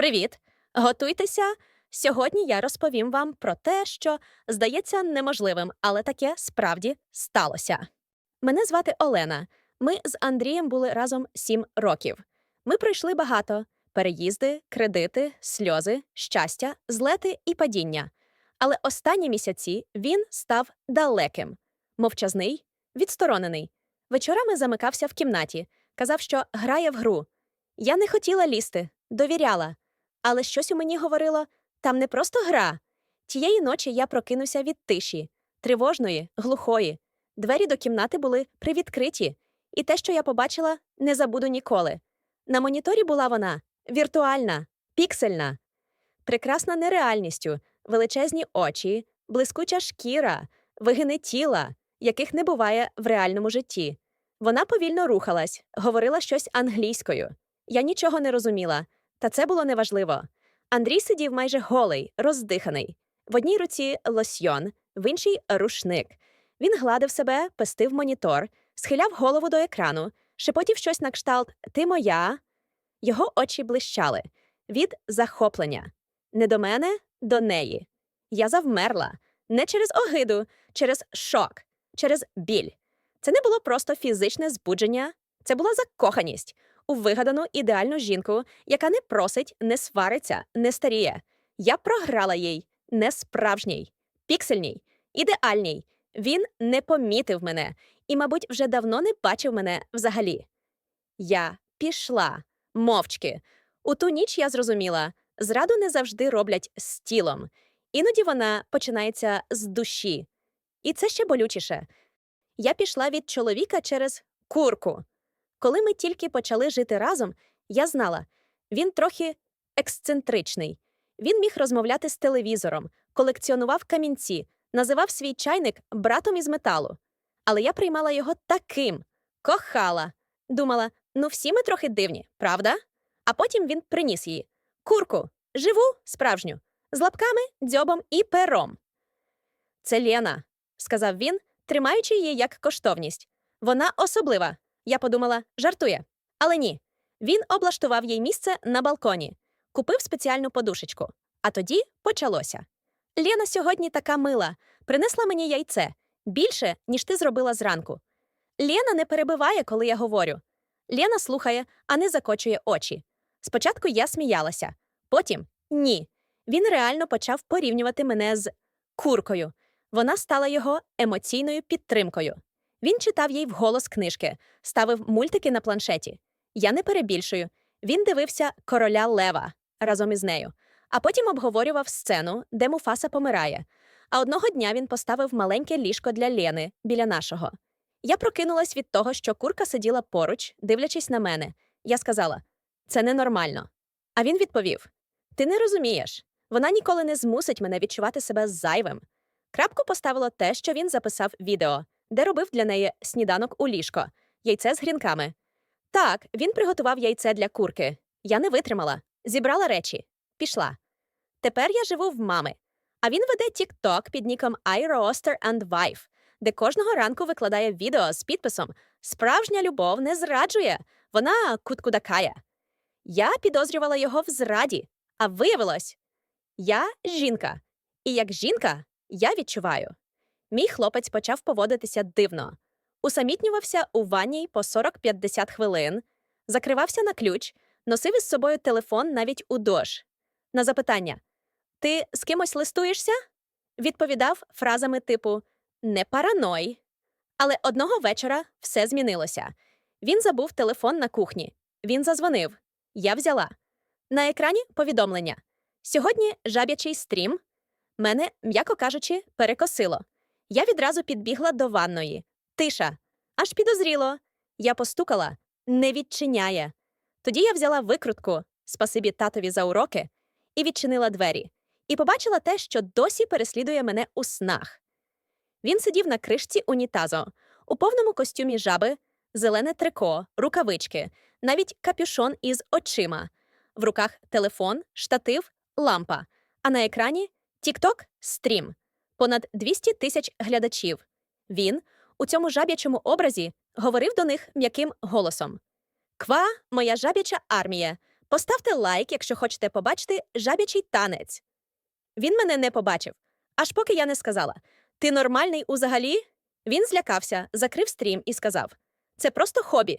Привіт! Готуйтеся! Сьогодні я розповім вам про те, що здається неможливим, але таке справді сталося. Мене звати Олена. Ми з Андрієм були разом сім років. Ми пройшли багато: переїзди, кредити, сльози, щастя, злети і падіння. Але останні місяці він став далеким, мовчазний, відсторонений. Вечорами замикався в кімнаті, казав, що грає в гру. Я не хотіла лізти, довіряла. Але щось у мені говорило там не просто гра. Тієї ночі я прокинувся від тиші, тривожної, глухої. Двері до кімнати були привідкриті, і те, що я побачила, не забуду ніколи. На моніторі була вона віртуальна, піксельна, прекрасна нереальністю, величезні очі, блискуча шкіра, вигини тіла, яких не буває в реальному житті. Вона повільно рухалась, говорила щось англійською. Я нічого не розуміла, та це було неважливо. Андрій сидів майже голий, роздиханий. В одній руці лосьйон, в іншій рушник. Він гладив себе, пестив монітор, схиляв голову до екрану, шепотів щось на кшталт Ти моя. Його очі блищали від захоплення. Не до мене, до неї. Я завмерла не через огиду, через шок, через біль. Це не було просто фізичне збудження, це була закоханість вигадану ідеальну жінку, яка не просить, не свариться, не старіє. Я програла їй не справжній, піксельній, ідеальній. Він не помітив мене і, мабуть, вже давно не бачив мене взагалі. Я пішла мовчки. У ту ніч я зрозуміла, зраду не завжди роблять з тілом. Іноді вона починається з душі. І це ще болючіше. Я пішла від чоловіка через курку. Коли ми тільки почали жити разом, я знала, він трохи ексцентричний. Він міг розмовляти з телевізором, колекціонував камінці, називав свій чайник братом із металу. Але я приймала його таким, кохала. Думала, ну всі ми трохи дивні, правда? А потім він приніс її курку, живу, справжню, з лапками, дзьобом і пером. Це Лена, сказав він, тримаючи її як коштовність. Вона особлива. Я подумала, жартує. Але ні. Він облаштував їй місце на балконі, купив спеціальну подушечку. А тоді почалося. Лена сьогодні така мила, принесла мені яйце більше, ніж ти зробила зранку. Лена не перебиває, коли я говорю. Лена слухає, а не закочує очі. Спочатку я сміялася, потім ні. Він реально почав порівнювати мене з куркою. Вона стала його емоційною підтримкою. Він читав їй вголос книжки, ставив мультики на планшеті. Я не перебільшую. Він дивився короля Лева разом із нею, а потім обговорював сцену, де Муфаса помирає. А одного дня він поставив маленьке ліжко для Лени біля нашого. Я прокинулась від того, що курка сиділа поруч, дивлячись на мене. Я сказала: це ненормально. А він відповів: Ти не розумієш. Вона ніколи не змусить мене відчувати себе зайвим. Крапку поставило те, що він записав відео де робив для неї сніданок у ліжко, яйце з грінками. Так, він приготував яйце для курки. Я не витримала, зібрала речі, пішла. Тепер я живу в мами. А він веде TikTok під ніком iRoaster and Wife, де кожного ранку викладає відео з підписом Справжня любов не зраджує, вона куткудакає. Я підозрювала його в зраді, а виявилось, я жінка. І як жінка я відчуваю. Мій хлопець почав поводитися дивно, усамітнювався у ванні по 40-50 хвилин, закривався на ключ, носив із собою телефон навіть у дощ. На запитання Ти з кимось листуєшся? Відповідав фразами типу Не параной. Але одного вечора все змінилося. Він забув телефон на кухні. Він зазвонив. Я взяла. На екрані повідомлення. Сьогодні жаб'ячий стрім. Мене, м'яко кажучи, перекосило. Я відразу підбігла до ванної. Тиша. Аж підозріло. Я постукала, не відчиняє. Тоді я взяла викрутку, спасибі татові за уроки, і відчинила двері, і побачила те, що досі переслідує мене у снах. Він сидів на кришці унітазу, у повному костюмі жаби, зелене трико, рукавички, навіть капюшон із очима, в руках телефон, штатив, лампа, а на екрані Тікток стрім понад 200 тисяч глядачів. Він у цьому жаб'ячому образі говорив до них м'яким голосом: Ква, моя жаб'яча армія, Поставте лайк, якщо хочете побачити жабячий танець. Він мене не побачив, аж поки я не сказала: Ти нормальний узагалі? Він злякався, закрив стрім і сказав: Це просто хобі.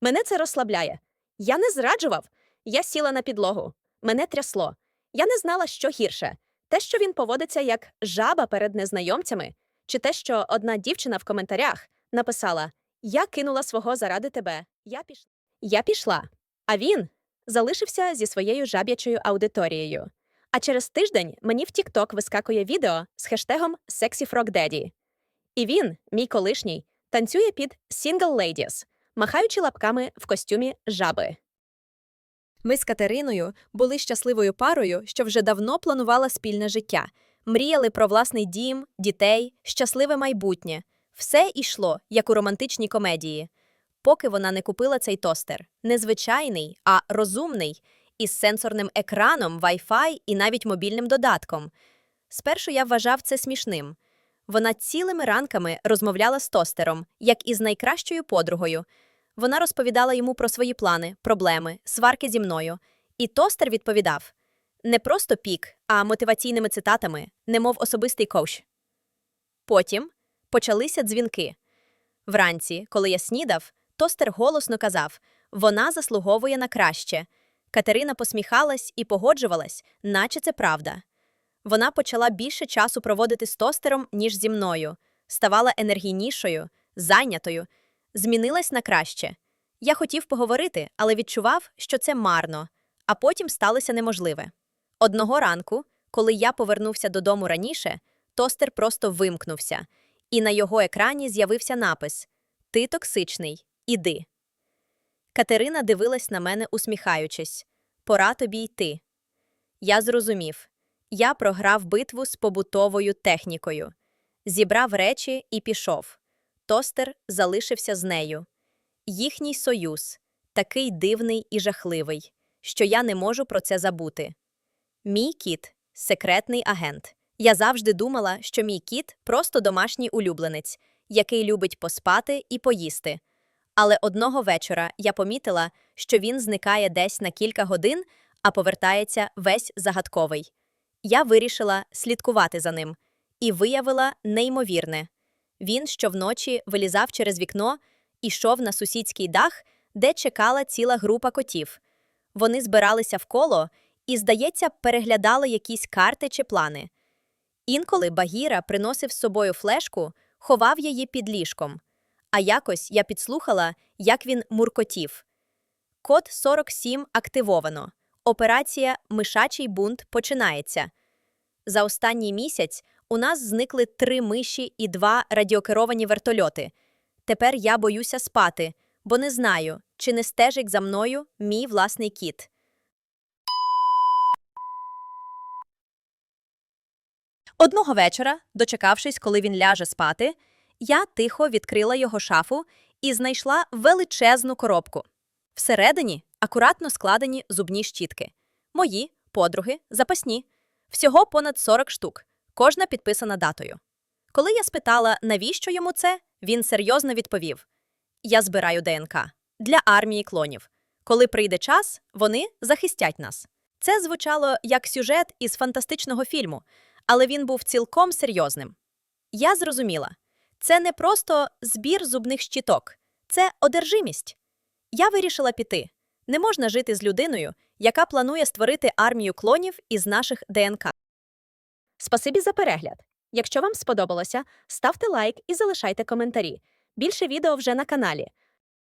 Мене це розслабляє. Я не зраджував. Я сіла на підлогу. Мене трясло. Я не знала, що гірше те, що він поводиться як жаба перед незнайомцями, чи те, що одна дівчина в коментарях написала: Я кинула свого заради тебе. Я пішла. Я пішла. А він залишився зі своєю жаб'ячою аудиторією. А через тиждень мені в TikTok вискакує відео з хештегом SexyFrogDaddy. І він, мій колишній, танцює під Single Ladies, махаючи лапками в костюмі жаби. Ми з Катериною були щасливою парою, що вже давно планувала спільне життя. Мріяли про власний дім, дітей, щасливе майбутнє. Все йшло, як у романтичній комедії. Поки вона не купила цей тостер. Не звичайний, а розумний, із сенсорним екраном, Wi-Fi і навіть мобільним додатком. Спершу я вважав це смішним. Вона цілими ранками розмовляла з тостером, як із найкращою подругою. Вона розповідала йому про свої плани, проблеми, сварки зі мною. І тостер відповідав не просто пік, а мотиваційними цитатами, немов особистий коуч. Потім почалися дзвінки. Вранці, коли я снідав, тостер голосно казав вона заслуговує на краще. Катерина посміхалась і погоджувалась, наче це правда. Вона почала більше часу проводити з тостером, ніж зі мною, ставала енергійнішою, зайнятою, змінилась на краще. Я хотів поговорити, але відчував, що це марно, а потім сталося неможливе. Одного ранку, коли я повернувся додому раніше, тостер просто вимкнувся, і на його екрані з'явився напис Ти токсичний, іди. Катерина дивилась на мене, усміхаючись Пора тобі йти. Я зрозумів. Я програв битву з побутовою технікою, зібрав речі і пішов. Тостер залишився з нею. Їхній союз такий дивний і жахливий, що я не можу про це забути. Мій кіт секретний агент. Я завжди думала, що мій кіт просто домашній улюбленець, який любить поспати і поїсти. Але одного вечора я помітила, що він зникає десь на кілька годин, а повертається весь загадковий. Я вирішила слідкувати за ним і виявила неймовірне. Він щовночі вилізав через вікно і йшов на сусідський дах, де чекала ціла група котів. Вони збиралися в коло і, здається, переглядали якісь карти чи плани. Інколи Багіра приносив з собою флешку, ховав її під ліжком. А якось я підслухала, як він муркотів. Код 47 активовано. Операція Мишачий бунт починається. За останній місяць у нас зникли три миші і два радіокеровані вертольоти. Тепер я боюся спати, бо не знаю, чи не стежить за мною мій власний кіт. Одного вечора, дочекавшись, коли він ляже спати, я тихо відкрила його шафу і знайшла величезну коробку. Всередині акуратно складені зубні щітки. Мої, подруги, запасні. Всього понад 40 штук, кожна підписана датою. Коли я спитала, навіщо йому це, він серйозно відповів: Я збираю ДНК для армії клонів. Коли прийде час, вони захистять нас. Це звучало як сюжет із фантастичного фільму, але він був цілком серйозним. Я зрозуміла, це не просто збір зубних щіток, це одержимість. Я вирішила піти. Не можна жити з людиною, яка планує створити армію клонів із наших ДНК. Спасибі за перегляд. Якщо вам сподобалося, ставте лайк і залишайте коментарі. Більше відео вже на каналі.